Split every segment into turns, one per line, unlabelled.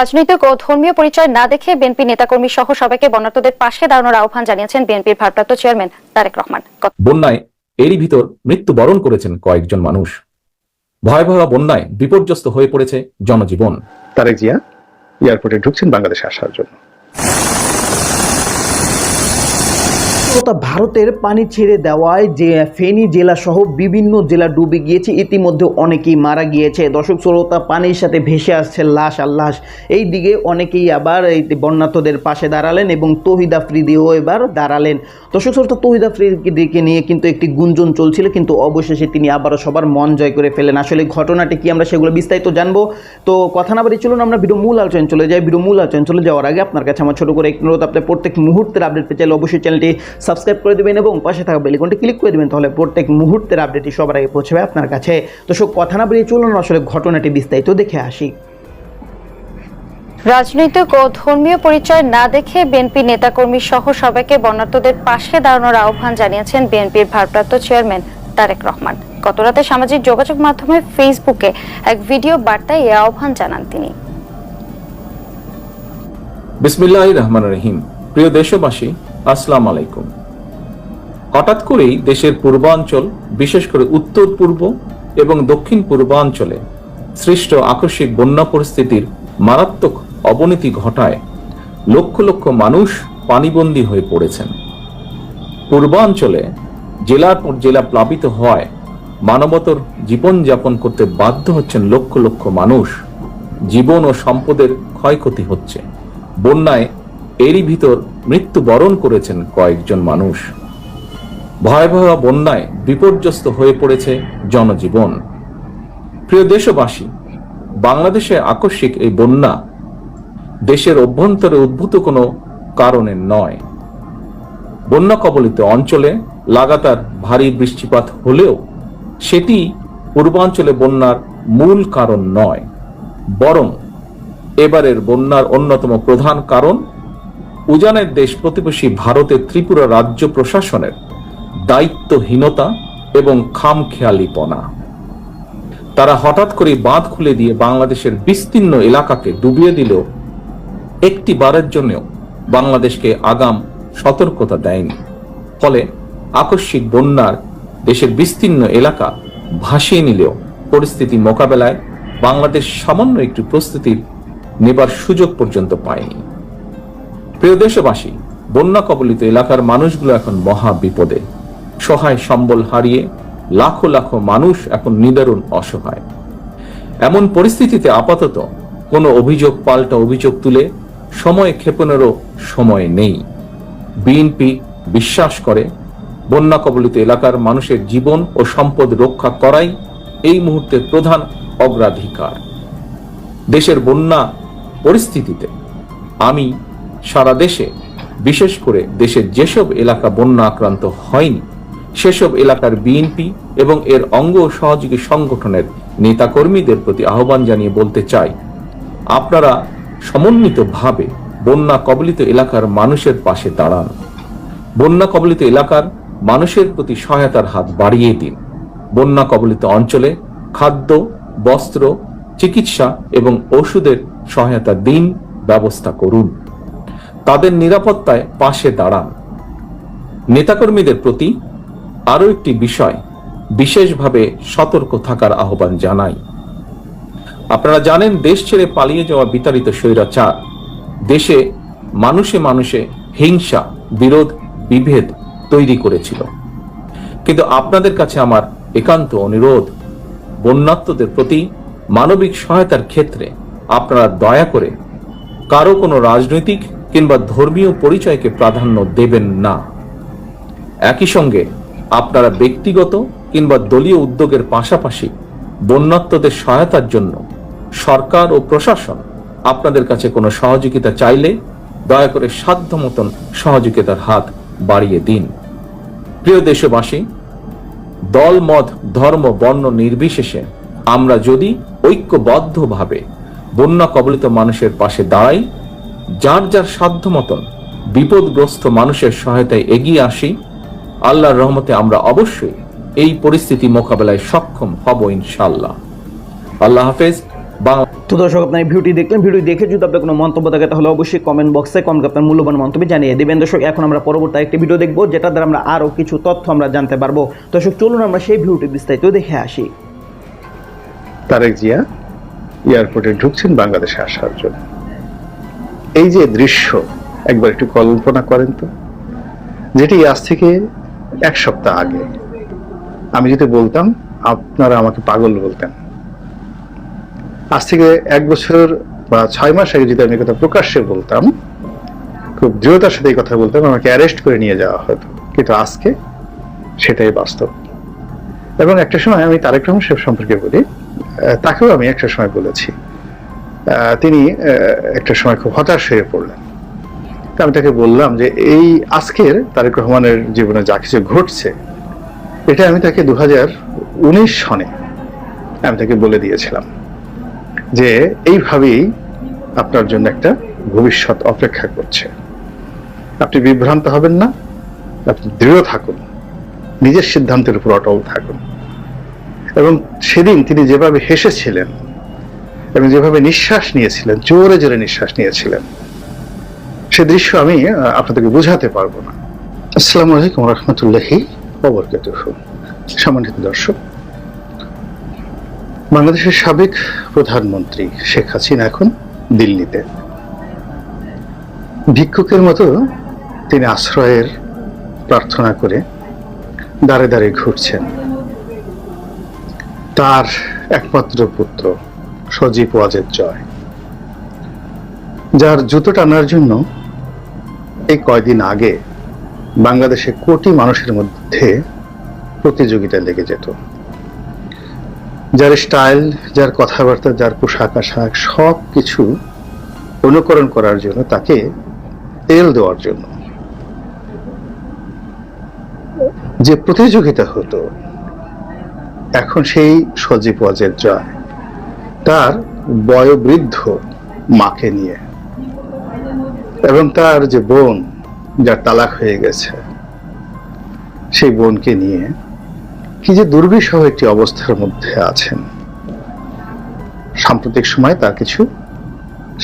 রাজনৈতিক ও ধর্মীয় পরিচয় না দেখে বিএনপি নেতাকর্মী সহ সবাইকে বন্যার্থদের পাশে দাঁড়ানোর আহ্বান জানিয়েছেন বিএনপির ভারপ্রাপ্ত চেয়ারম্যান তারেক রহমান।
বন্যায় এরই ভিতর মৃত্যুবরণ করেছেন কয়েকজন মানুষ। ভয়াবহ বন্যায় বিপর্যস্ত হয়ে পড়েছে জনজীবন।
তারেক জিয়া এয়ারপোর্টে ঢুকছেন বাংলাদেশে আসার জন্য।
তথা ভারতের পানি ছেড়ে দেওয়ায় যে ফেনী জেলা সহ বিভিন্ন জেলা ডুবে গিয়েছে, ইতিমধ্যে অনেকেই মারা গিয়েছে। দর্শক, শ্রোতা, পানির সাথে ভেসে আসছে লাশ আর লাশ। এই দিকে অনেকেই আবার এই বন্যার্থদের পাশে দাঁড়ালেন এবং তহিদ আফ্রিদিও এবার দাঁড়ালেন। দর্শক, শ্রোতা, তহিদ আফ্রিদিকে নিয়ে কিন্তু একটি গুঞ্জন চলছিল, কিন্তু অবশেষে তিনি আবারও সবার মন জয় করে ফেলেন। আসলে ঘটনাটি কি আমরা সেগুলো বিস্তারিত জানব? তো কথা না বাড়ি চলুন, আমরা ভিডিও মূল আলোচনা চলে যাই। ভিডিও মূল আলোচনা চলে যাওয়ার আগে আপনার কাছে আমার ছোট করে একটি অনুরোধ। আপনি প্রত্যেক মুহূর্তের আপডেট পেতে চাইলে অবশ্যই চ্যানেলটি সাবস্ক্রাইব করে দেবেন এবং পাশে থাকা বেলিকনটি ক্লিক করে দেবেন তাহলে প্রত্যেক মুহূর্তের আপডেটই সবার আগে পৌঁছবে আপনার কাছে। তো সব কথা না বেরিয়ে চলুন আসলে ঘটনাটি বিস্তারিত দেখে আসি।
রাজনৈতিক ও ধর্মীয় পরিচয় না দেখে বিএনপি নেতাকর্মী সহ সবাইকে বন্যার্থদের পাশে দাঁড়ানোর আহ্বান জানিয়েছেন বিএনপির ভারপ্রাপ্ত চেয়ারম্যান তারেক রহমান। গতরাতে সামাজিক যোগাযোগ মাধ্যমে ফেসবুকে এক ভিডিও বার্তায় এই আহ্বান জানান তিনি।
বিসমিল্লাহ রহমান রহিম। প্রিয় দেশবাসী আসসালাম আলাইকুম। হঠাৎ করেই দেশের পূর্বাঞ্চল, বিশেষ করে উত্তর পূর্ব এবং দক্ষিণ পূর্বাঞ্চলে সৃষ্ট আকস্মিক বন্যা পরিস্থিতির মারাত্মক অবনতি ঘটায় লক্ষ লক্ষ মানুষ পানিবন্দী হয়ে পড়েছেন। পূর্বাঞ্চলে জেলার পর জেলা প্লাবিত হওয়ায় মানবতর জীবনযাপন করতে বাধ্য হচ্ছেন লক্ষ লক্ষ মানুষ। জীবন ও সম্পদের ক্ষয়ক্ষতি হচ্ছে। বন্যায় এরই ভিতর মৃত্যুবরণ করেছেন কয়েকজন মানুষ। ভয়াবহ বন্যায় বিপর্যস্ত হয়ে পড়েছে জনজীবন। প্রিয় দেশবাসী, বাংলাদেশে আকস্মিক এই বন্যা দেশের অভ্যন্তরে উদ্ভূত কোনো কারণে নয়। বন্যা কবলিত অঞ্চলে লাগাতার ভারী বৃষ্টিপাত হলেও সেটি পূর্বাঞ্চলে বন্যার মূল কারণ নয়, বরং এবারের বন্যার অন্যতম প্রধান কারণ উজানের দেশ প্রতিবেশী ভারতের ত্রিপুরা রাজ্য প্রশাসনের দায়িত্বহীনতা এবং খামখেয়ালিপনা। তারা হঠাৎ করে বাঁধ খুলে দিয়ে বাংলাদেশের বিস্তীর্ণ এলাকাকে ডুবিয়ে দিলেও একটি বারের জন্যও বাংলাদেশকে আগাম সতর্কতা দেয়নি। ফলে আকস্মিক বন্যার দেশের বিস্তীর্ণ এলাকা ভাসিয়ে নিলেও পরিস্থিতি মোকাবেলায় বাংলাদেশ সামান্য একটি প্রস্তুতির নেবার সুযোগ পর্যন্ত পায়নি। প্রিয় দেশবাসী বন্যা কবলিত এলাকার মানুষগুলো এখন মহা বিপদে। সহায় সম্বল হারিয়ে লাখো লাখো মানুষ এখন নিদারুণ অসহায়। এমন পরিস্থিতিতে আপাতত কোনো অভিযোগ পাল্টা অভিযোগ তুলে সময় ক্ষেপণেরও সময় নেই। বিএনপি বিশ্বাস করে বন্যা কবলিত এলাকার মানুষের জীবন ও সম্পদ রক্ষা করাই এই মুহূর্তের প্রধান অগ্রাধিকার। দেশের বন্যা পরিস্থিতিতে আমি সারা দেশে, বিশেষ করে দেশের যেসব এলাকা বন্যা আক্রান্ত হয়নি, সেসব এলাকার বিএনপি এবং এর অঙ্গ সহযোগী সংগঠনের নেতাকর্মীদের প্রতি আহ্বান জানিয়ে বলতে চাই, আপনারা সমন্বিতভাবে বন্যা কবলিত এলাকার মানুষের পাশে দাঁড়ান। বন্যা কবলিত এলাকার মানুষের প্রতি সহায়তার হাত বাড়িয়ে দিন। বন্যা কবলিত অঞ্চলে খাদ্য, বস্ত্র, চিকিৎসা এবং ওষুধের সহায়তা দিন, ব্যবস্থা করুন। তাদের নিরাপত্তায় পাশে দাঁড়ান। নেতাকর্মীদের প্রতি আরও একটি বিষয়, বিশেষভাবে সতর্ক থাকার আহ্বান জানাই। আপনারা জানেন, দেশ ছেড়ে পালিয়ে যাওয়া বিতাড়িত স্বৈরাচার, দেশে মানুষে মানুষে হিংসা, বিরোধ, বিভেদ তৈরি করেছিল। কিন্তু আপনাদের কাছে আমার একান্ত অনুরোধ, বন্যাত্মদের প্রতি মানবিক সহায়তার ক্ষেত্রে আপনারা দয়া করে কারও কোনো রাজনৈতিক কিংবা ধর্মীয় পরিচয়কে প্রাধান্য দেবেন না। একই সঙ্গে আপনারা ব্যক্তিগত কিংবা দলীয় উদ্যোগের পাশাপাশি বন্যাত্মদের সহায়তার জন্য সরকার ও প্রশাসন আপনাদের কাছে কোনো সহযোগিতা চাইলে দয়া করে সাধ্য মতন সহযোগিতার হাত বাড়িয়ে দিন। প্রিয় দেশবাসী, দল, মত, ধর্ম, বর্ণ নির্বিশেষে আমরা যদি ঐক্যবদ্ধভাবে বন্যা কবলিত মানুষের পাশে দাঁড়াই যার যার সাধ্য মতন বিপদগ্রস্ত মানুষের সহায়তায় এগিয়ে আসি আল্লাহর রহমতে আমরা অবশ্যই এই পরিস্থিতি মোকাবেলায় সক্ষম হব ইনশাল্লাহ আল্লাহ হাফেজ
তো দর্শক আপনার ভিডিওটি দেখলেন ভিডিও দেখে যদি আপনার কোনো মন্তব্য থাকে তাহলে অবশ্যই কমেন্ট বক্সে কমেন্ট আপনার মূল্যবান মন্তব্য জানিয়ে দেবেন। দর্শক এখন আমরা পরবর্তী একটি ভিডিও দেখব যেটা দ্বারা আমরা আরও কিছু তথ্য আমরা জানতে পারব। দর্শক চলুন আমরা সেই ভিডিওটি বিস্তারিত দেখে আসি।
তারেক জিয়া এয়ারপোর্টে ঢুকছেন বাংলাদেশে আসার জন্য। এই যে দৃশ্য, একবার একটু কল্পনা করেন তো, যেটি আজ থেকে এক সপ্তাহ আগে। আমি যদি বলতাম, আপনারা আমাকে পাগল বলতেন। আজ থেকে এক বছর বা ছয় মাস আগে যদি আমি কথা প্রকাশ্যে বলতাম, খুব দৃঢ়তার সাথে এই কথা বলতাম, আমাকে অ্যারেস্ট করে নিয়ে যাওয়া হতো। কিন্তু আজকে সেটাই বাস্তব। এবং একটা সময় আমি তারেক রহমান সাহেব সম্পর্কে বলি তাকেও আমি একটা সময় বলেছি। তিনি একটা সময় খুব হতাশ হয়ে পড়লেন। আমি তাকে বললাম যে, এই আজকের তারেক রহমানের জীবনে যা কিছু ঘটছে, এটা আমি তাকে দু উনিশ সনে আমি তাকে বলে দিয়েছিলাম যে, এইভাবেই আপনার জন্য একটা ভবিষ্যৎ অপেক্ষা করছে। আপনি বিভ্রান্ত হবেন না, আপনি দৃঢ় থাকুন, নিজের সিদ্ধান্তের উপর অটল থাকুন। এবং সেদিন তিনি যেভাবে হেসেছিলেন এবং যেভাবে নিঃশ্বাস নিয়েছিলেন, জোরে জোরে নিঃশ্বাস নিয়েছিলেন, সে দৃশ্য আমি আপনাদেরকে বোঝাতে পারব না। আসসালামু আলাইকুম রহমতুল্লাহি অবরকাত সম্মানিত দর্শক, বাংলাদেশের সাবেক প্রধানমন্ত্রী শেখ হাসিনা এখন দিল্লিতে। ভিক্ষুকের মতো তিনি আশ্রয়ের প্রার্থনা করে দাঁড়ে দাঁড়ে ঘুরছেন। তার একমাত্র পুত্র সজীব ওয়াজেদ জয়। যার জুতো টানার জন্য এই কয়দিন আগে বাংলাদেশে কোটি মানুষের মধ্যে প্রতিযোগিতা লেগে যেত। যার স্টাইল, যার কথাবার্তা, যার পোশাক আশাক সব কিছু অনুকরণ করার জন্য, তাকে তেল দেওয়ার জন্য। যে প্রতিযোগিতা হতো, এখন সেই সজীব ওয়াজের জয়। তার বয়োবৃদ্ধ মাকে নিয়ে এবং তার যে বোন যার তালাক হয়ে গেছে, সেই বোনকে নিয়ে কি যে দুর্বিষহ একটি অবস্থার মধ্যে আছেন। সাম্প্রতিক সময় তার কিছু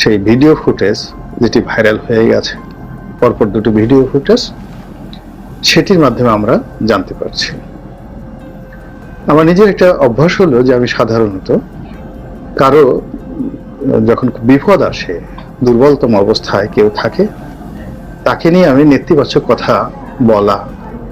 সেই ভিডিও ফুটেজ যেটি ভাইরাল হয়ে গেছে, পরপর দুটো ভিডিও ফুটেজ, সেটির মাধ্যমে আমরা জানতে পারছি। আমার নিজের একটা অভ্যাস হলো যে আমি সাধারণত কারও, যখন বিপদ আসে, দুর্বলতম অবস্থায় কেউ থাকে, তাকে নিয়ে আমি নেতিবাচক কথা বলা,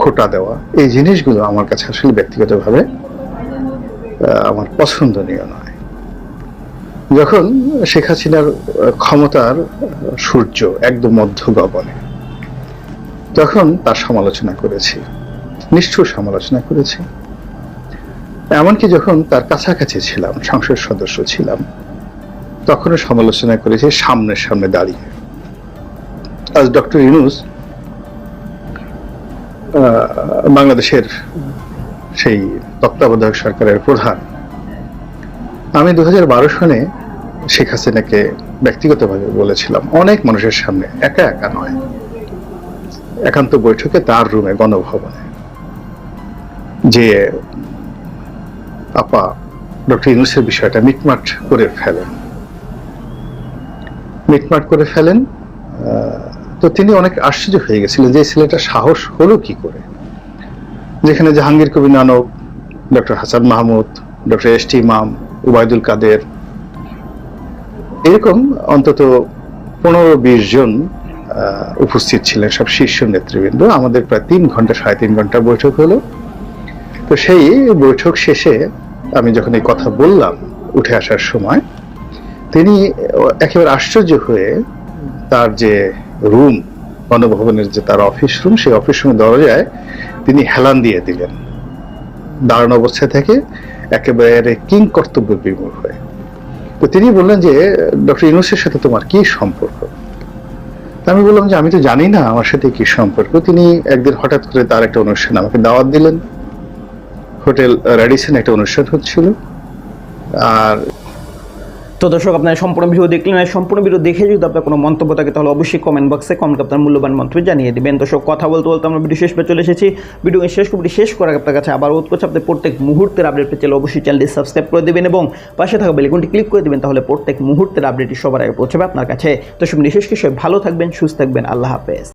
খোটা দেওয়া, এই জিনিসগুলো আমার কাছে আসলে ব্যক্তিগতভাবে আমার পছন্দনীয় নয়। যখন শেখ হাসিনার ক্ষমতার সূর্য একদম মধ্য গগনে, তখন তার সমালোচনা করেছি, নিষ্ঠুর সমালোচনা করেছি এমনকি যখন তার কাছাকাছি ছিলাম সংসদ সদস্য ছিলাম, তখনও সমালোচনা করেছে সামনের সামনে দাঁড়িয়ে। আজ ডক্টর ইউনুস বাংলাদেশের সেই তত্ত্বাবধায়ক সরকারের প্রধান। আমি দু হাজার বারো সনে শেখ হাসিনাকে ব্যক্তিগতভাবে বলেছিলাম, অনেক মানুষের সামনে একা একা নয়। একান্ত বৈঠকে তার রুমে গণভবনে। যে আপা, ডক্টর ইউনুসের বিষয়টা মিটমাট করে ফেলেন। মিটমাট করে ফেলেন তো তিনি অনেক আশ্চর্য হয়ে গেছিলেন যে ছেলেটা সাহস হলো কি করে। যেখানে Jahangir Kabir Nanak, doctor Hasan Mahmud, doctor S T Imam, Ubaidul Quader, এরকম অন্তত পনেরো বিশ জন উপস্থিত ছিলেন সব শীর্ষ নেতৃবৃন্দ। আমাদের প্রায় তিন ঘণ্টা, সাড়ে তিন ঘণ্টা বৈঠক হলো। তো সেই বৈঠক শেষে আমি যখন এই কথা বললাম উঠে আসার সময়, তিনি একেবারে আশ্চর্য হয়ে তার যে রুম গণভবনের যে তার অফিস রুম, সেই অফিস রুমের দরজায় তিনি হেলান দিয়ে দিলেন। দাঁড়ানো অবস্থা থেকে একেবারে কিং কর্তব্য বিমূল হয়ে। তো তিনি বললেন যে, ডক্টর ইউনুসের সাথে তোমার কি সম্পর্ক? আমি বললাম যে, আমি তো জানি না আমার সাথে কি সম্পর্ক। তিনি একদিন হঠাৎ করে তার একটা অনুষ্ঠান আমাকে দাওয়াত দিলেন। হোটেল র্যাডিসন একটা অনুষ্ঠান হচ্ছিল। আর
তো দর্শক, আপনারা সম্পূর্ণ ভিডিও দেখলেন। আর সম্পূর্ণ ভিডিও দেখে যদি আপনার কোনো মন্তব্য থাকে, তাহলে অবশ্যই কমেন্ট বক্সে কমেন্ট আপনার মূল্যবান মন্তব্য জানিয়ে দিবেন। দর্শক, কথা বলতে বলতে আমরা ভিডিও শেষ পেয়ে চলে এসেছি। ভিডিও শেষ করে শেষ করার আপনার কাছে আবার অনুরোধ করছি, আপনি প্রত্যেক মুহূর্তের আপডেট পেতে অবশ্যই চ্যানেলটি সাবস্ক্রাইব করে দেবেন এবং পাশে থাকা বেলিকনটি ক্লিক করে দেবেন, তাহলে প্রত্যেক মুহূর্তের আপডেটটি সবার আগে পৌঁছাবে আপনার কাছে। তো সব বিশেষ কিছু ভালো থাকবেন, সুস্থ থাকবেন। আল্লাহ হাফেজ।